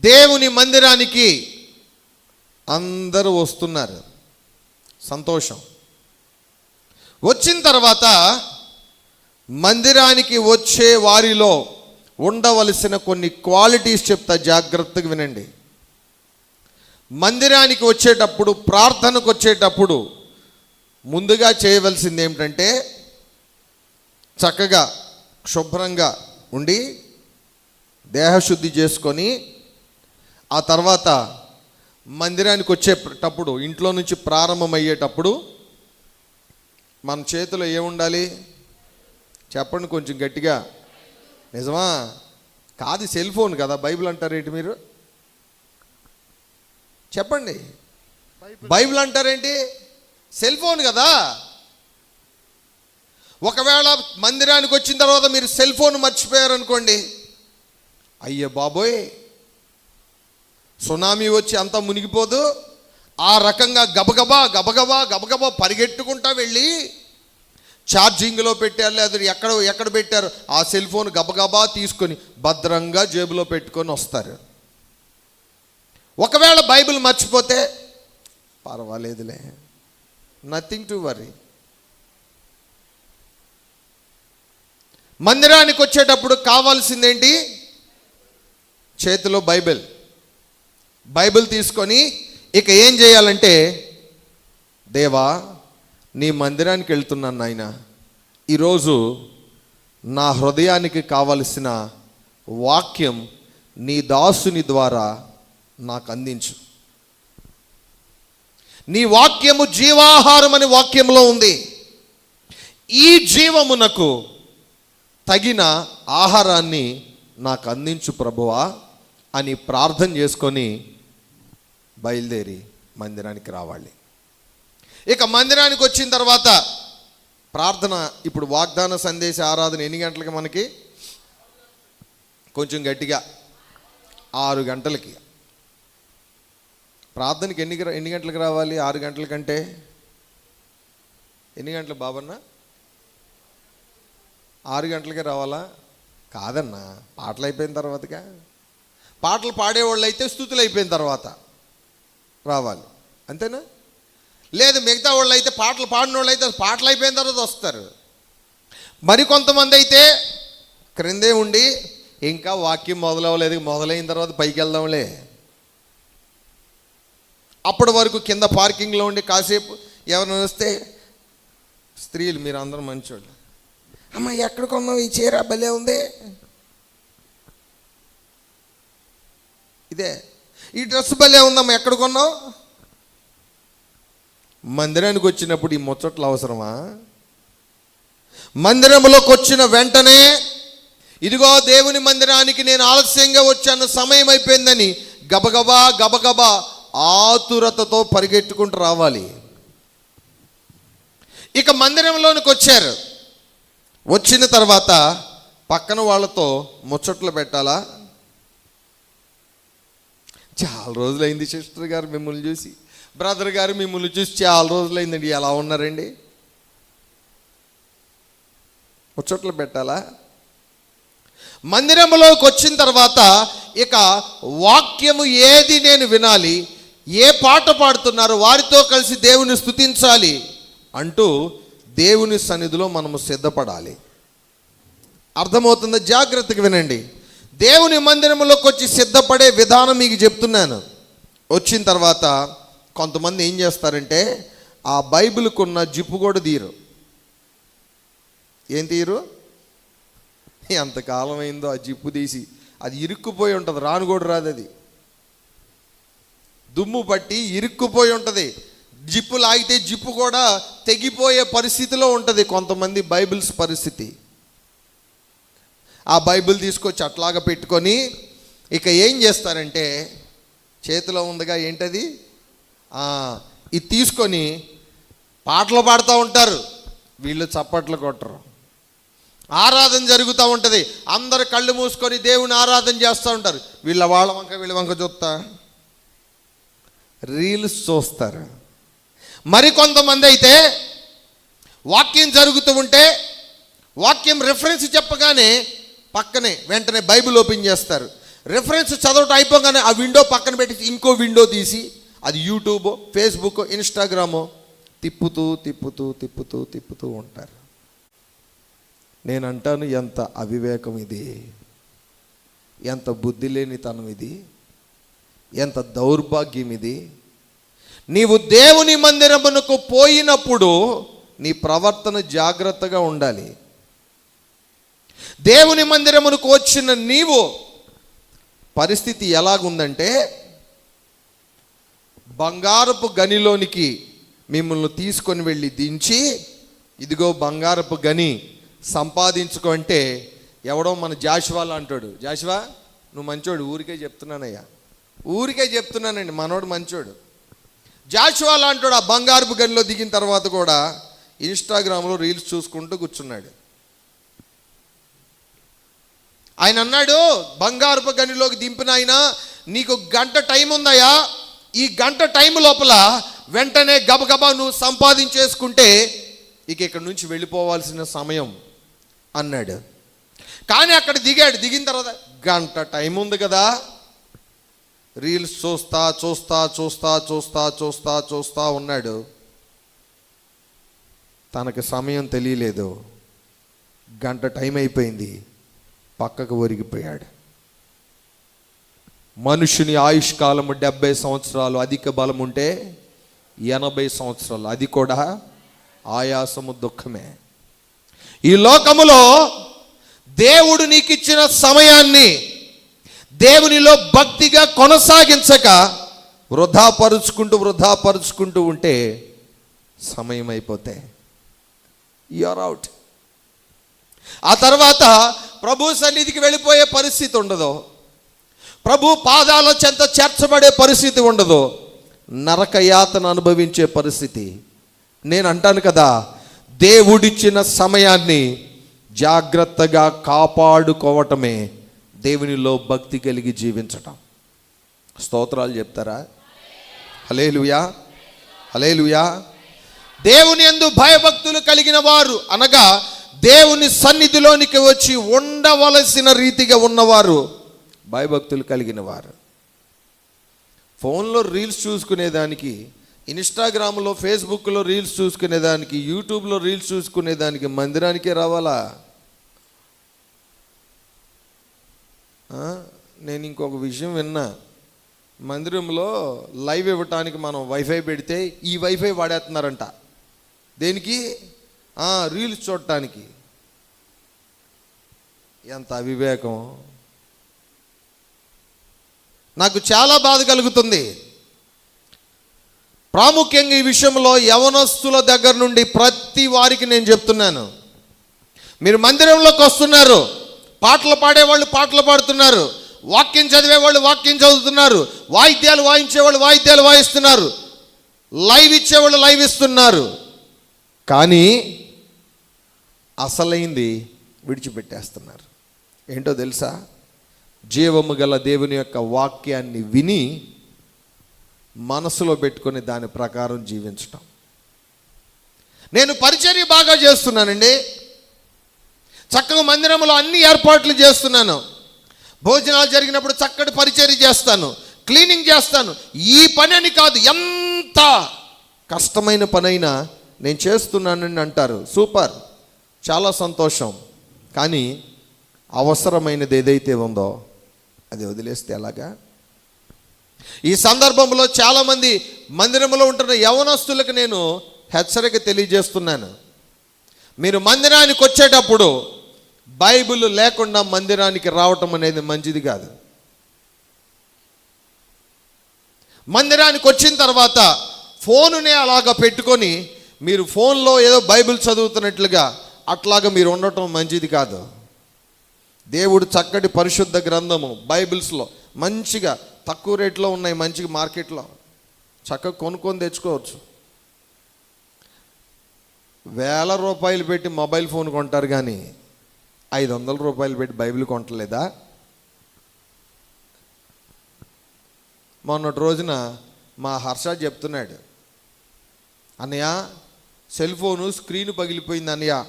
దేవుని మందిరానికి అందరూ వస్తున్నారు. సంతోషం. వచ్చిన తర్వాత మందిరానికి వచ్చే వారిలో ఉండవలసిన కొన్ని క్వాలిటీస్ చెప్తా జాగ్రత్తగా వినండి. మందిరానికి వచ్చేటప్పుడు ప్రార్థనకు వచ్చేటప్పుడు ముందుగా చేయవలసింది ఏమిటంటే చక్కగా శుభ్రంగా ఉండి దేహశుద్ధి చేసుకొని ఆ తర్వాత మందిరానికి వచ్చేటప్పుడు ఇంట్లో నుంచి ప్రారంభమయ్యేటప్పుడు మన చేతిలో ఏముండాలి? చెప్పండి కొంచెం గట్టిగా. నిజమా? కాదు సెల్ ఫోన్ కదా బైబిల్ అంటారేంటి మీరు? చెప్పండి. బైబిల్ అంటారేంటి సెల్ ఫోన్ కదా. ఒకవేళ మందిరానికి వచ్చిన తర్వాత మీరు సెల్ ఫోన్ మర్చిపోయారనుకోండి అయ్యో బాబోయ్ సునామీ వచ్చి అంతా మునిగిపోదు. ఆ రకంగా గబగబా గబగబా గబగబా పరిగెట్టుకుంటా వెళ్ళి ఛార్జింగ్లో పెట్టారు. లేదా ఎక్కడ ఎక్కడ పెట్టారు? ఆ సెల్ ఫోన్ గబగబా తీసుకొని భద్రంగా జేబులో పెట్టుకొని వస్తారు. ఒకవేళ బైబిల్ మర్చిపోతే పర్వాలేదులే. నథింగ్ టు వరీ మందిరానికి వచ్చేటప్పుడు కావాల్సిందేంటి? చేతిలో బైబిల్. బైబిల్ తీసుకొని ఇక ఏం చేయాలంటే దేవా నీ మందిరానికి వెళ్తున్నాను నాయన. ఈరోజు నా హృదయానికి కావలసిన వాక్యం నీ దాసుని ద్వారా నాకు అందించు. నీ వాక్యము జీవాహారం అనే వాక్యంలో ఉంది. ఈ జీవమునకు తగిన ఆహారాన్ని నాకు అందించు ప్రభువా అని ప్రార్థన చేసుకొని బయలుదేరి మందిరానికి రావాలి. ఇక మందిరానికి వచ్చిన తర్వాత ప్రార్థన ఇప్పుడు వాగ్దాన సందేశ ఆరాధన ఎన్ని గంటలకి మనకి? కొంచెం గట్టిగా ఆరు గంటలకి. ప్రార్థనకి ఎన్ని గ- ఎన్ని గంటలకు రావాలి? ఆరు గంటల కంటే? ఎన్ని గంటలు బాబన్న? ఆరు గంటలకే రావాలా? కాదన్నా పాటలు అయిపోయిన తర్వాతగా. పాటలు పాడేవాళ్ళు అయితే స్థుతులు అయిపోయిన తర్వాత. రావాలి. అంతేనా? లేదు మిగతా వాళ్ళు అయితే పాటలు పాడిన వాళ్ళు అయితే పాటలు అయిపోయిన తర్వాత వస్తారు. మరి కొంతమంది అయితే క్రిందే ఉండి ఇంకా వాక్యం మొదలవ్వలేదు మొదలైన తర్వాత పైకి వెళ్దాంలే. అప్పటి వరకు కింద పార్కింగ్లో ఉండి కాసేపు ఎవరిని వస్తే స్త్రీలు మీరు అందరూ మంచోళ్ళు. అమ్మ ఎక్కడ కొన్నావు ఈ చీర భలే ఉంది. ఇదే. ఈ డ్రెస్ భలే ఉందమ్మా ఎక్కడ కొన్నావు? మందిరానికి వచ్చినప్పుడు ఈ ముచ్చట్లు అవసరమా? మందిరంలోకి వచ్చిన వెంటనే ఇదిగో దేవుని మందిరానికి నేను ఆలస్యంగా వచ్చాను సమయం అయిపోయిందని గబగబా గబగబా ఆతురతతో పరిగెట్టుకుంటూ రావాలి. ఇక మందిరంలోనికి వచ్చారు. వచ్చిన తర్వాత పక్కన వాళ్ళతో ముచ్చట్లు పెట్టాలా? చాలా రోజులైంది సిస్టర్ గారు మిమ్మల్ని చూసి. బ్రదర్ గారు మిమ్మల్ని చూసి చాలా రోజులైందండి. ఎలా ఉన్నారండి? ముచ్చట్లు పెట్టాలా? మందిరంలోకి వచ్చిన తర్వాత ఇక వాక్యము ఏది నేను వినాలి? ఏ పాట పాడుతున్నారు? వారితో కలిసి దేవుని స్థుతించాలి అంటూ దేవుని సన్నిధిలో మనము సిద్ధపడాలి. అర్థమవుతుందా? జాగ్రత్తగా వినండి. దేవుని మందిరంలోకి వచ్చి సిద్ధపడే విధానం మీకు చెప్తున్నాను. వచ్చిన తర్వాత కొంతమంది ఏం చేస్తారంటే ఆ బైబిల్కున్న జిప్పు కూడా తీరు ఏం తీరు ఎంతకాలం అయిందో ఆ జిప్పు తీసి అది ఇరుక్కుపోయి ఉంటుంది రాను కూడా రాదు అది. దుమ్ము పట్టి ఇరుక్కుపోయి ఉంటుంది. జిప్పు లాగితే జిప్పు కూడా తెగిపోయే పరిస్థితిలో ఉంటుంది కొంతమంది బైబిల్స్ పరిస్థితి. ఆ బైబిల్ తీసుకొచ్చి అట్లాగా పెట్టుకొని ఇక ఏం చేస్తారంటే చేతిలో ఉందిగా ఏంటది? ఇది తీసుకొని పాటలు పాడుతూ ఉంటారు. వీళ్ళు చప్పట్లు కొట్టరు. ఆరాధన జరుగుతూ ఉంటుంది. అందరు కళ్ళు మూసుకొని దేవుని ఆరాధన చేస్తూ ఉంటారు. వీళ్ళ వాళ్ళ వంక వీళ్ళ వంక చూస్తా. రీల్స్ చూస్తారు. మరి కొంతమంది అయితే వాక్యం జరుగుతూ ఉంటే వాక్యం రెఫరెన్స్ చెప్పగానే పక్కనే వెంటనే బైబిల్ ఓపెన్ చేస్తారు. రిఫరెన్స్ చదవటం అయిపోగానే ఆ విండో పక్కన పెట్టి ఇంకో విండో తీసి అది యూట్యూబ్ ఫేస్బుక్ ఇన్స్టాగ్రామో తిప్పుతూ తిప్పుతూ తిప్పుతూ తిప్పుతూ ఉంటారు. నేను అంటాను ఎంత అవివేకం ఇది? ఎంత బుద్ధి లేనితనం ఇది? ఎంత దౌర్భాగ్యం ఇది? నీవు దేవుని మందిరమునకు పోయినప్పుడు నీ ప్రవర్తన జాగ్రత్తగా ఉండాలి. దేవుని మందిరమునకు వచ్చిన నీవు పరిస్థితి ఎలాగుందంటే బంగారపు గనిలోనికి మిమ్మల్ని తీసుకొని వెళ్ళి దించి ఇదిగో బంగారపు గని సంపాదించుకుంటే ఎవడో మన జాషువాలు అంటాడు. జాషువా నువ్వు మంచోడు ఊరికే చెప్తున్నానయ్యా. ఊరికే చెప్తున్నానండి మనోడు మంచోడు. జాషువా అంటాడు ఆ బంగారపు గనిలో దిగిన తర్వాత కూడా ఇన్స్టాగ్రామ్లో రీల్స్ చూసుకుంటూ కూర్చున్నాడు. ఆయన అన్నాడు బంగారపు గనిలోకి దింపిన ఆయన నీకు గంట టైం ఉందయ్యా. ఈ గంట టైం లోపల వెంటనే గబగబా నువ్వు సంపాదించేసుకుంటే ఇక ఇక్కడ నుంచి వెళ్ళిపోవాల్సిన సమయం అన్నాడు. కానీ అక్కడ దిగాడు. దిగిన తర్వాత గంట టైం ఉంది కదా. రీల్స్ చూస్తా చూస్తా చూస్తా చూస్తా చూస్తా చూస్తా ఉన్నాడు తనకు సమయం తెలియలేదు. గంట టైం అయిపోయింది. పక్కకు ఒరిగిపోయాడు. మనుషుని ఆయుష్కాలము డెబ్బై సంవత్సరాలు అధిక బలం ఉంటే ఎనభై సంవత్సరాలు. అది కూడా ఆయాసము దుఃఖమే. ఈ లోకములో దేవుడు నీకు ఇచ్చిన సమయాన్ని దేవునిలో భక్తిగా కొనసాగించక వృధాపరుచుకుంటూ వృధాపరుచుకుంటూ ఉంటే సమయం అయిపోతే యూఆర్ అవుట్ ఆ తర్వాత ప్రభు సన్నిధికి వెళ్ళిపోయే పరిస్థితి ఉండదు. ప్రభు పాదాల చెంత చేర్చబడే పరిస్థితి ఉండదు. నరక యాతన అనుభవించే పరిస్థితి. నేను అంటాను కదా దేవుడిచ్చిన సమయాన్ని జాగ్రత్తగా కాపాడుకోవటమే దేవునిలో భక్తి కలిగి జీవించటం. స్తోత్రాలు చెప్తారా? హలేలుయా హలేలుయా దేవుని ఎందు భయభక్తులు కలిగిన వారు అనగా దేవుని సన్నిధిలోనికి వచ్చి ఉండవలసిన రీతిగా ఉన్నవారు భయభక్తులు కలిగిన వారు. ఫోన్లో రీల్స్ చూసుకునేదానికి ఇన్స్టాగ్రామ్లో ఫేస్బుక్లో రీల్స్ చూసుకునేదానికి యూట్యూబ్లో రీల్స్ చూసుకునేదానికి మందిరానికే రావాలా? నేను ఇంకొక విషయం విన్నా. మందిరంలో లైవ్ ఇవ్వటానికి మనం వైఫై పెడితే ఈ వైఫై వాడేస్తున్నారంట. దేనికి? రీల్స్ చూడటానికి. ఎంత అవివేకం. నాకు చాలా బాధ కలుగుతుంది. ప్రాముఖ్యంగా ఈ విషయంలో యవనస్తుల దగ్గర నుండి ప్రతి వారికి నేను చెప్తున్నాను. మీరు మందిరంలోకి వస్తున్నారు. పాటలు పాడేవాళ్ళు పాటలు పాడుతున్నారు. వాక్యం చదివేవాళ్ళు వాక్యం చదువుతున్నారు. వాయిద్యాలు వాయించేవాళ్ళు వాయిద్యాలు వాయిస్తున్నారు. లైవ్ ఇచ్చేవాళ్ళు లైవ్ ఇస్తున్నారు. కానీ అసలైంది విడిచిపెట్టేస్తున్నారు. ఏంటో తెలుసా? జీవము గల దేవుని యొక్క వాక్యాన్ని విని మనసులో పెట్టుకొని దాని ప్రకారం జీవించటం. నేను పరిచర్య బాగా చేస్తున్నానండి. చక్కగా మందిరంలో అన్ని ఏర్పాట్లు చేస్తున్నాను. భోజనాలు జరిగినప్పుడు చక్కటి పరిచర్య చేస్తాను. క్లీనింగ్ చేస్తాను. ఈ పని అని కాదు ఎంత కష్టమైన పనైనా నేను చేస్తున్నానని అంటారు. సూపర్. చాలా సంతోషం. కానీ అవసరమైనది ఏదైతే ఉందో అది వదిలేస్తే ఎలాగా? ఈ సందర్భంలో చాలామంది మందిరంలో ఉంటున్న యవనస్తులకు నేను హెచ్చరిక తెలియజేస్తున్నాను. మీరు మందిరానికి వచ్చేటప్పుడు బైబిల్ లేకుండా మందిరానికి రావటం అనేది మంచిది కాదు. మందిరానికి వచ్చిన తర్వాత ఫోనునే అలాగ పెట్టుకొని మీరు ఫోన్లో ఏదో బైబిల్ చదువుతున్నట్లుగా అట్లాగా మీరు ఉండటం మంచిది కాదు. దేవుడు చక్కటి పరిశుద్ధ గ్రంథము బైబిల్స్లో మంచిగా తక్కువ రేట్లో ఉన్నాయి మంచిగా మార్కెట్లో. చక్కగా కొనుక్కొని తెచ్చుకోవచ్చు. వేల రూపాయలు పెట్టి మొబైల్ ఫోన్ కొంటారు కానీ ఐదు వందల రూపాయలు పెట్టి బైబిల్ కొంటలేదా? మొన్నటి రోజున మా హర్ష చెప్తున్నాడు. అన్నయ్య సెల్ ఫోను స్క్రీన్ పగిలిపోయింది అన్నయ్య.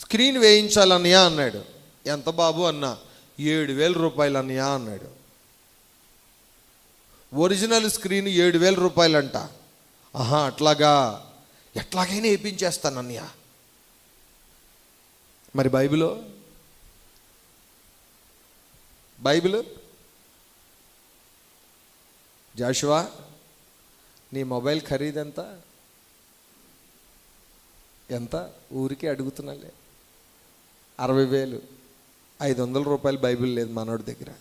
స్క్రీన్ వేయించాలన్నయ్యా అన్నాడు. ఎంత బాబు అన్న? ఏడు వేల రూపాయలు అన్నయ్య అన్నాడు. ఒరిజినల్ స్క్రీన్ ఏడు వేల రూపాయలంట. ఆహా అట్లాగా? ఎట్లాగైనా వేయించేస్తాను అన్నయ్య మరి బైబిలో? బైబిల్? జాషువా నీ మొబైల్ ఖరీదు ఎంత ఎంత? ఊరికే అడుగుతున్నాలే. అరవై వేలు ఐదు వందల రూపాయలు బైబిల్ లేదు మనోడి దగ్గర.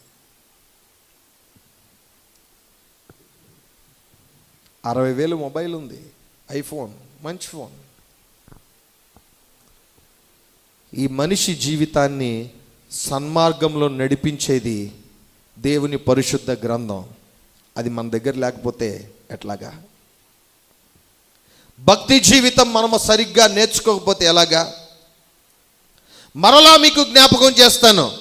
అరవై వేలు మొబైల్ ఉంది ఐఫోన్ మంచి ఫోన్. ఈ మనిషి జీవితాన్ని సన్మార్గంలో నడిపించేది దేవుని పరిశుద్ధ గ్రంథం. అది మన దగ్గర లేకపోతే ఎట్లాగా? భక్తి జీవితం మనము సరిగ్గా నేర్చుకోకపోతే ఎలాగా? మరలా మీకు జ్ఞాపకం చేస్తాను.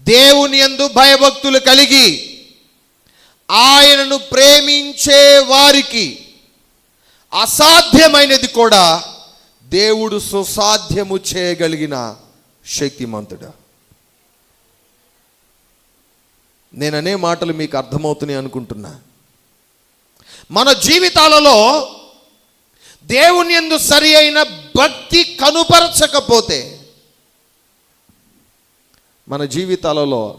దేవుని యందు భయభక్తులు కలిగి ఆయనను ప్రేమించే వారికి అసాధ్యమైనది కూడా దేవుడు సుసాధ్యము చేయగలిగిన శక్తిమంతుడు. నేననే మాటలు మీకు అర్థమవుతున్నాయి అనుకుంటున్నా. మన జీవితాలలో దేవుని యందు సరి అయిన భక్తి కనుపరచకపోతే మన జీవితాలలో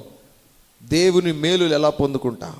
దేవుని మేలులు ఎలా పొందుకుంటాం?